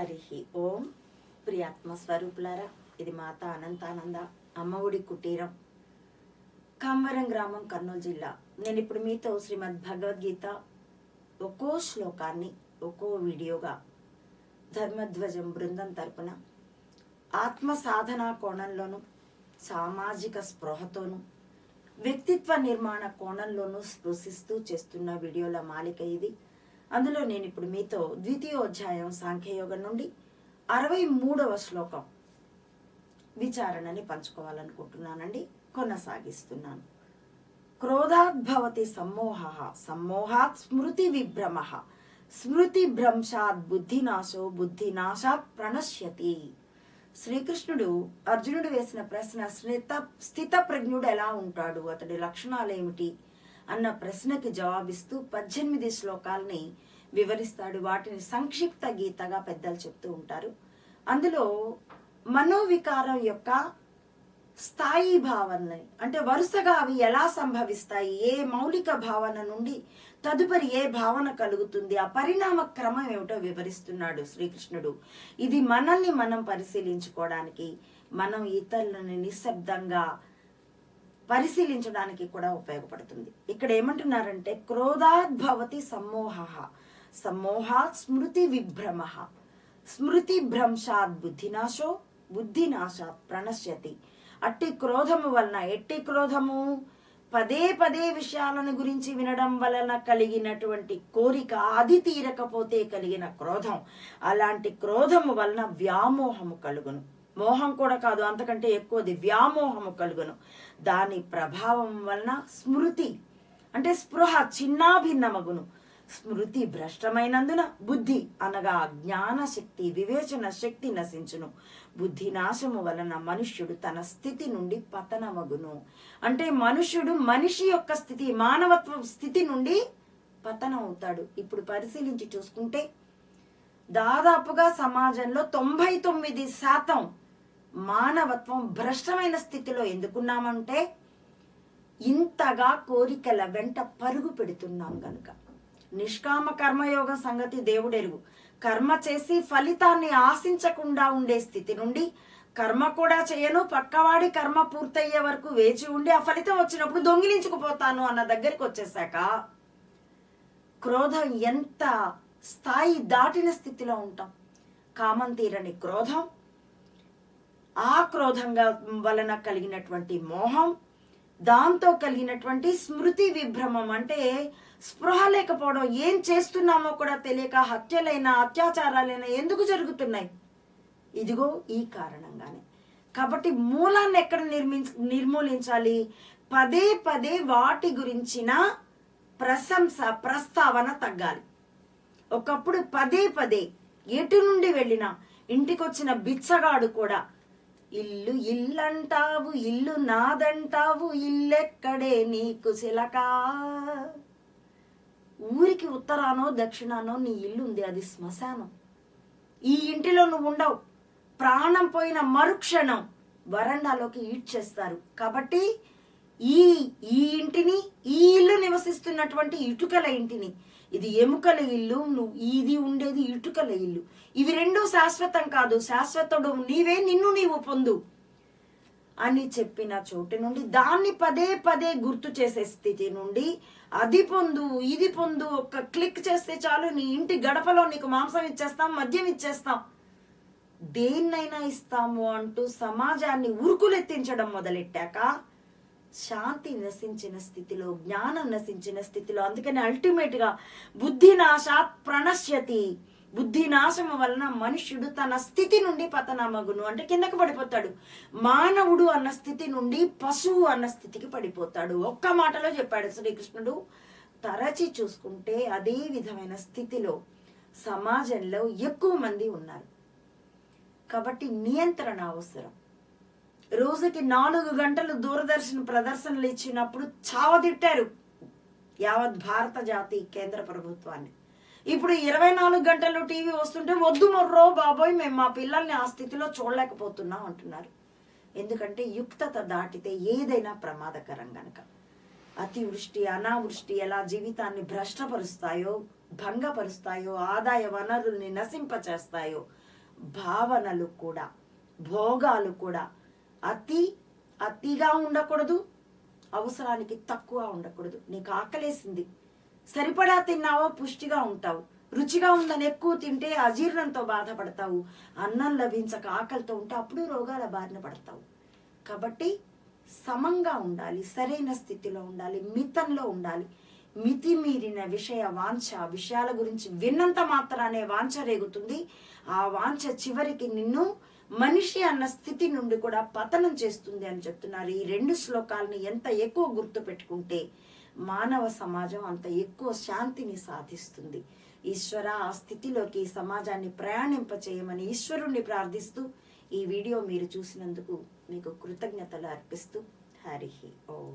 హరి ఓం ప్రియాత్మస్వరూపులారా ఇది మాత అనంతానంద అమ్మఒడి కుటీరం కాంవరం గ్రామం కర్నూలు జిల్లా. నేను ఇప్పుడు మీతో శ్రీమద్ భగవద్గీత ఒక్కో శ్లోకాన్ని ఒక్కో వీడియోగా ధర్మధ్వజం బృందం తరపున ఆత్మ సాధన కోణంలోనూ సామాజిక స్పృహతోనూ వ్యక్తిత్వ నిర్మాణ కోణంలోనూ స్పృశిస్తూ చేస్తున్న వీడియోల మాలిక ఇది. అందులో నేను ఇప్పుడు మీతో ద్వితీయోధ్యాయం సాంఖ్యయోగం నుండి అరవై మూడవ శ్లోకం విచారణని పంచుకోవాలనుకుంటున్నానండి. కొనసాగిస్తున్నాను. క్రోధాద్భవతి సమ్మోహ సమ్మోహాత్ స్మృతి విభ్రమ స్మృతి భ్రంశాత్ బుద్ధినాశో బుద్ధినాశాత్ ప్రణశ్యతి. శ్రీకృష్ణుడు అర్జునుడు వేసిన ప్రశ్న స్థిత స్థిత ప్రజ్ఞుడు ఎలా ఉంటాడు? అతడి లక్షణాలు ఏమిటి అన్న ప్రశ్నకి జవాబిస్తూ పద్దెనిమిది శ్లోకాల్ని వివరిస్తాడు. వాటిని సంక్షిప్త గీతగా పెద్దలు చెప్తూ ఉంటారు. అందులో మనోవికారం యొక్క స్థాయి భావనని అంటే వరుసగా అవి ఎలా సంభవిస్తాయి? ఏ మౌలిక భావన నుండి తదుపరి ఏ భావన కలుగుతుంది? ఆ పరిణామ క్రమం ఏమిటో వివరిస్తున్నాడు శ్రీకృష్ణుడు. ఇది మనల్ని మనం పరిశీలించుకోవడానికి మనం ఇతరులని నిశ్శబ్దంగా పరిశీలించడానికి కూడా ఉపయోగపడుతుంది. ఇక్కడ ఏమంటున్నారంటే క్రోధాద్భవతి సమ్మోహ సమ్మోహాత్ స్మృతి విభ్రమ స్మృతి భ్రంశాత్ బుద్ధినాశో బుద్ధినాశాత్ ప్రణశ్యతి. అట్టి క్రోధము వలన ఎట్టి క్రోధము? పదే పదే విషయాలను గురించి వినడం వలన కలిగినటువంటి కోరిక అది తీరకపోతే కలిగిన క్రోధం. అలాంటి క్రోధము వలన వ్యామోహము కలుగును. మోహం కూడా కాదు అంతకంటే ఎక్కువది వ్యామోహము కలుగును. దాని ప్రభావం వలన స్మృతి అంటే స్పృహ చిన్నాభిన్నమగును. స్మృతి భ్రష్టమైనందున బుద్ధి అనగా జ్ఞాన శక్తి వివేచన శక్తి నశించును. బుద్ధి నాశము వలన మనుష్యుడు తన స్థితి నుండి పతనమగును. అంటే మనుష్యుడు మనిషి యొక్క స్థితి మానవత్వ స్థితి నుండి పతనం అవుతాడు ఇప్పుడు పరిశీలించి చూసుకుంటే దాదాపుగా సమాజంలో తొంభై తొమ్మిది శాతం మానవత్వం భ్రష్టమైన స్థితిలో ఎందుకున్నామంటే ఇంతగా కోరికల వెంట పరుగు పెడుతున్నాం గనుక. నిష్కామ కర్మయోగం సంగతి దేవుడెరుగు. కర్మ చేసి ఫలితాన్ని ఆశించకుండా ఉండే స్థితి నుండి కర్మ కూడా చేయను పక్కవాడి కర్మ పూర్తయ్యే వరకు వేచి ఉండి ఆ ఫలితం వచ్చినప్పుడు దొంగిలించుకుపోతాను అన్న దగ్గరికి వచ్చేసాక క్రోధం ఎంత స్థాయి దాటిన స్థితిలో ఉంటాం. కామం తీరని క్రోధం ఆ క్రోధంగా వలన కలిగినటువంటి మోహం దాంతో కలిగినటువంటి స్మృతి విభ్రమం అంటే స్పృహ లేకపోవడం ఏం చేస్తున్నామో కూడా తెలియక హత్యలైనా అత్యాచారాలైనా ఎందుకు జరుగుతున్నాయి? ఇదిగో ఈ కారణంగానే. కాబట్టి మూలాన్ని ఎక్కడ నిర్మించ నిర్మూలించాలి? పదే పదే వాటి గురించిన ప్రశంస ప్రస్తావన తగ్గాలి. ఒకప్పుడు పదే పదే ఎటు నుండి వెళ్ళినా ఇంటికొచ్చిన బిచ్చగాడు కూడా ఇల్లు ఇల్లంటావు ఇల్లు నాదంటావు ఇల్లెక్కడే నీకు శిలకా. ఊరికి ఉత్తరానో దక్షిణానో నీ ఇల్లు ఉంది అది శ్మశానం. ఈ ఇంటిలో నువ్వు ఉండవు. ప్రాణం పోయిన మరుక్షణం వరండాలోకి ఈడ్చేస్తారు. కాబట్టి ఈ ఈ ఇంటిని ఈ ఇల్లు నివసిస్తున్నటువంటి ఇటుకల ఇంటిని ఇది ఎముకల ఇల్లు నువ్వు ఇది ఉండేది ఇటుకల ఇల్లు. ఇవి రెండూ శాశ్వతం కాదు. శాశ్వతుడు నీవే నిన్ను నీవు పొందు అని చెప్పిన చోటు నుండి దాన్ని పదే పదే గుర్తు చేసే స్థితి నుండి అది పొందు ఇది పొందు ఒక్క క్లిక్ చేస్తే చాలు నీ ఇంటి గడపలో నీకు మాంసం ఇచ్చేస్తాం మద్యం ఇచ్చేస్తాం. దేన్నైనా ఇస్తాము అంటూ సమాజాన్ని ఉరుకులెత్తించడం మొదలెట్టాక శాంతి నశించిన స్థితిలో జ్ఞానం నశించిన స్థితిలో. అందుకని అల్టిమేట్గా బుద్ధి నాశాత్ ప్రణశ్యతి. బుద్ధి నాశము వలన మనుష్యుడు తన స్థితి నుండి పతనమగును. అంటే కిందకు పడిపోతాడు. మానవుడు అన్న స్థితి నుండి పశువు అన్న స్థితికి పడిపోతాడు. ఒక్క మాటలో చెప్పాడు శ్రీకృష్ణుడు. తరచి చూసుకుంటే అదే విధమైన స్థితిలో సమాజంలో ఎక్కువ మంది ఉన్నారు. కాబట్టి నియంత్రణ అవసరం. రోజుకి నాలుగు గంటలు దూరదర్శన్ ప్రదర్శనలు ఇచ్చినప్పుడు చావదిట్టారు యావత్ భారత జాతి కేంద్ర ప్రభుత్వాన్ని. ఇప్పుడు ఇరవై నాలుగు గంటలు టీవీ వస్తుంటే వద్దు మొర్రో బాబోయ్ మేము మా పిల్లల్ని ఆ స్థితిలో చూడలేకపోతున్నాం అంటున్నారు. ఎందుకంటే యుక్తత దాటితే ఏదైనా ప్రమాదకరం గనక. అతివృష్టి అనావృష్టి ఎలా జీవితాన్ని భ్రష్టపరుస్తాయో భంగపరుస్తాయో ఆదాయ వనరుల్ని నశింపచేస్తాయో భావనలు కూడా భోగాలు కూడా అతి అతిగా ఉండకూడదు అవసరానికి తక్కువ ఉండకూడదు. నీకు ఆకలేసింది. సరిపడా తిన్నావో పుష్టిగా ఉంటావు. రుచిగా ఉందని ఎక్కువ తింటే అజీర్ణంతో బాధపడతావు. అన్నం లభించక ఆకలితో ఉంటే అప్పుడు రోగాల బారిన పడతావు. కాబట్టి సమంగా ఉండాలి సరైన స్థితిలో ఉండాలి మితంలో ఉండాలి. మితి మీరిన విషయ వాంఛ విషయాల గురించి విన్నంత మాత్రానే వాంఛ రేగుతుంది. ఆ వాంఛ చివరికి నిన్ను మనిషి అన్న స్థితి నుండి కూడా పతనం చేస్తుంది అని చెప్తున్నారు. ఈ రెండు శ్లోకాలని ఎంత ఎక్కువ గుర్తు పెట్టుకుంటే మానవ సమాజం అంత ఎక్కువ శాంతిని సాధిస్తుంది. ఈశ్వర ఆ స్థితిలోకి ఈ సమాజాన్ని ప్రయాణింపచేయమని ఈశ్వరుణ్ణి ప్రార్థిస్తూ ఈ వీడియో మీరు చూసినందుకు మీకు కృతజ్ఞతలు అర్పిస్తూ హరి ఓం.